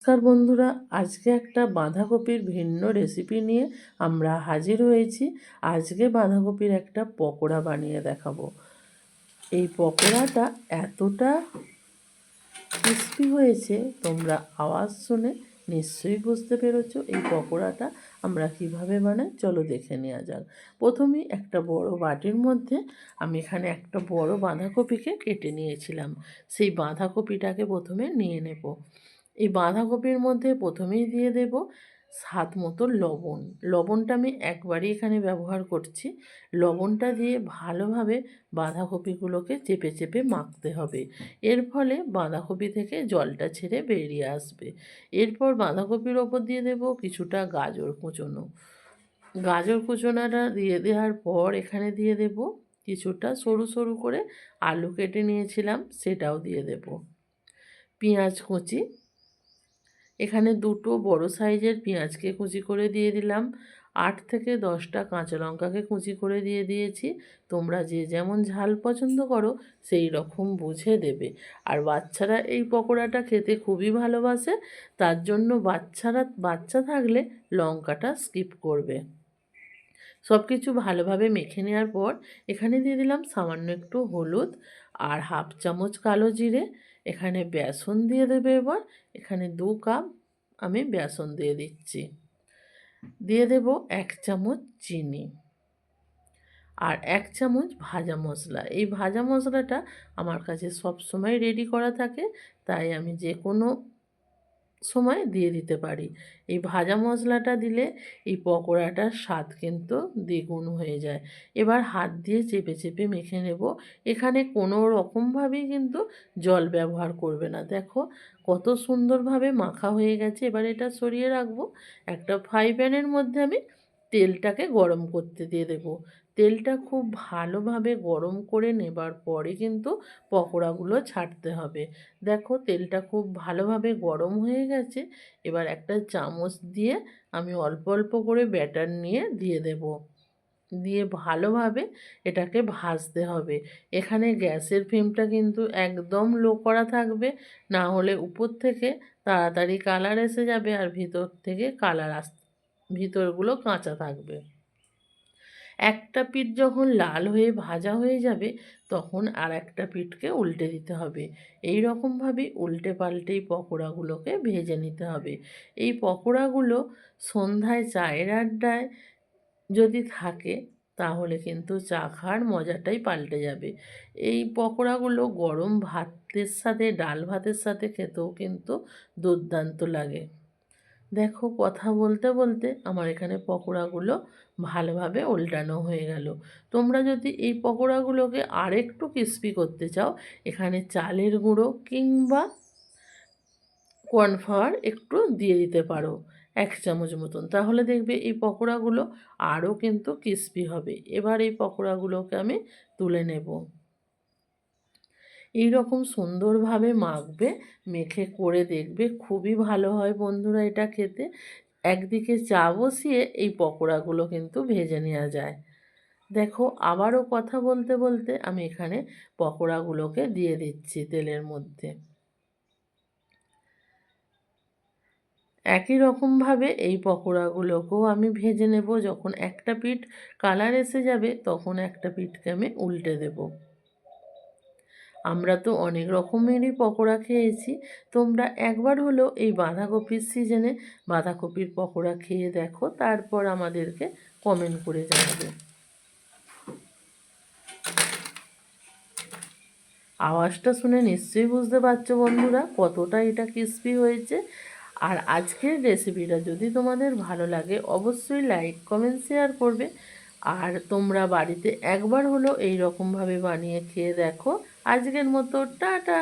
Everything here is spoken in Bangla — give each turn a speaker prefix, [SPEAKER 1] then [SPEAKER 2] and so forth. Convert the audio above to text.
[SPEAKER 1] নমস্কার বন্ধুরা, আজকে একটা বাঁধাকপির ভিন্ন রেসিপি নিয়ে আমরা হাজির হয়েছি। আজকে বাঁধাকপির একটা পকোড়া বানিয়ে দেখাবো। এই পকোড়াটা এতটা ক্রিস্পি হয়েছে, তোমরা আওয়াজ শুনে নিশ্চয়ই বুঝতে পেরেছ এই পকোড়াটা আমরা কীভাবে বানাই। চলো দেখে নেওয়া যাক। প্রথমেই একটা বড় বাটির মধ্যে আমি এখানে একটা বড় বাঁধাকপিকে কেটে নিয়েছিলাম। সেই বাঁধাকপিটাকে প্রথমে নিয়ে নেব। এই বাঁধাকপির মধ্যে প্রথমেই দিয়ে দেব স্বাদ মতো লবণ। লবণটা আমি একবারই এখানে ব্যবহার করছি। লবণটা দিয়ে ভালোভাবে বাঁধাকপিগুলোকে চেপে চেপে মাখতে হবে। এর ফলে বাঁধাকপি থেকে জলটা ছেড়ে বেরিয়ে আসবে। এরপর বাঁধাকপির ওপর দিয়ে দেব কিছুটা গাজর কুচোনো। গাজর কুচোনাটা দিয়ে দেওয়ার পর এখানে দিয়ে দেব কিছুটা সরু সরু করে আলু কেটে নিয়েছিলাম, সেটাও দিয়ে দেব। পেঁয়াজ কুচি এখানে দুটো বড় সাইজের পেঁয়াজকে কুচি করে দিয়ে দিলাম। আট থেকে দশটা কাঁচা লঙ্কাকে কুচি করে দিয়ে দিয়েছি। তোমরা যে যেমন ঝাল পছন্দ করো, সেই রকম বুঝে দেবে। আর বাচ্চারা এই পকোড়াটা খেতে খুবই ভালোবাসে, তার জন্য বাচ্চারা, বাচ্চা থাকলে লঙ্কাটা স্কিপ করবে। সব কিছু ভালোভাবে মেখে নেওয়ার পর এখানে দিয়ে দিলাম সামান্য একটু হলুদ আর হাফ চামচ কালো জিরে। এখানে বেসন দিয়ে দেবে এবার। এখানে দু কাপ আমি বেসন দিয়ে দিচ্ছি। দিয়ে দেব এক চামচ চিনি আর এক চামচ ভাজা মশলা। এই ভাজা মশলাটা আমার কাছে সব সময় রেডি করা থাকে, তাই আমি যে কোনো সময় দিয়ে দিতে পারি। এই ভাজা মশলাটা দিলে এই পকোড়াটার স্বাদ কিন্তু দ্বিগুণ হয়ে যায়। এবার হাত দিয়ে চেপে চেপে মেখে নেব। এখানে কোনো রকমভাবেই কিন্তু জল ব্যবহার করবে না। দেখো কত সুন্দরভাবে মাখা হয়ে গেছে। এবার এটা সরিয়ে রাখব। একটা ফ্রাই প্যানের মধ্যে আমি তেলটাকে গরম করতে দিয়ে দেবো। তেলটা খুব ভালোভাবে গরম করে নেবার পরে কিন্তু পকোড়াগুলো ছাড়তে হবে। দেখো তেলটা খুব ভালোভাবে গরম হয়ে গেছে। এবার একটা চামচ দিয়ে আমি অল্প অল্প করে ব্যাটার নিয়ে দিয়ে দেব। দিয়ে ভালোভাবে এটাকে ভাজতে হবে। এখানে গ্যাসের ফ্লেমটা কিন্তু একদম লো করা থাকবে। না হলে উপর থেকে তাড়াতাড়ি কালার এসে যাবে আর ভিতর থেকে কালার আস ভিতরগুলো কাঁচা থাকবে। একটা পিঠ যখন লাল হয়ে ভাজা হয়ে যাবে, তখন আর একটা পিঠকে উল্টে দিতে হবে। এই রকমভাবে উল্টে পাল্টেই পকোড়াগুলোকে ভেজে নিতে হবে। এই পকোড়াগুলো সন্ধ্যায় চায়ের আড্ডায় যদি থাকে, তাহলে কিন্তু চা খাওয়ার মজাটাই পাল্টে যাবে। এই পকোড়াগুলো গরম ভাতের সাথে, ডাল ভাতের সাথে খেতেও কিন্তু দুর্দান্ত লাগে। দেখো কথা বলতে বলতে আমার এখানে পকোড়াগুলো ভালোভাবে উল্টানো হয়ে গেল। তোমরা যদি এই পকোড়াগুলোকে আরেকটু ক্রিস্পি করতে চাও, এখানে চালের গুঁড়ো কিংবা কর্নফ্লাওয়ার একটু দিয়ে দিতে পারো, এক চামচ মতন। তাহলে দেখবে এই পকোড়াগুলো আরও কিন্তু ক্রিস্পি হবে। এবার এই পকোড়াগুলোকে আমি তুলে নেব। এই রকম সুন্দরভাবে মাখবে, মেখে করে দেখবে। খুবই ভালো হয় বন্ধুরা এটা খেতে। একদিকে চা বসিয়ে এই পকোড়াগুলো কিন্তু ভেজে নেওয়া যায়। দেখো, আবারও কথা বলতে বলতে আমি এখানে পকোড়াগুলোকে দিয়ে দিচ্ছি তেলের মধ্যে। একই রকমভাবে এই পকোড়াগুলোকেও আমি ভেজে নেব। যখন একটা পিঠ কালার এসে যাবে, তখন একটা পিঠকে আমি উল্টে দেবো। আমরা তো অনেক রকমেরই পকোড়া খেয়েছি। তোমরা একবার হলেও এই বাঁধাকপির সিজনে বাঁধাকপির পকোড়া খেয়ে দেখো, তারপর আমাদেরকে কমেন্ট করে জানাবে। আওয়াজটা শুনে নিশ্চয়ই বুঝতে পারছ বন্ধুরা কতটা এটা ক্রিস্পি হয়েছে। আর আজকের রেসিপিটা যদি তোমাদের ভালো লাগে, অবশ্যই লাইক কমেন্ট শেয়ার করবে। আর তোমরা বাড়িতে একবার হলো এই রকমভাবে বানিয়ে খেয়ে দেখো। আজকের মতো টাটা!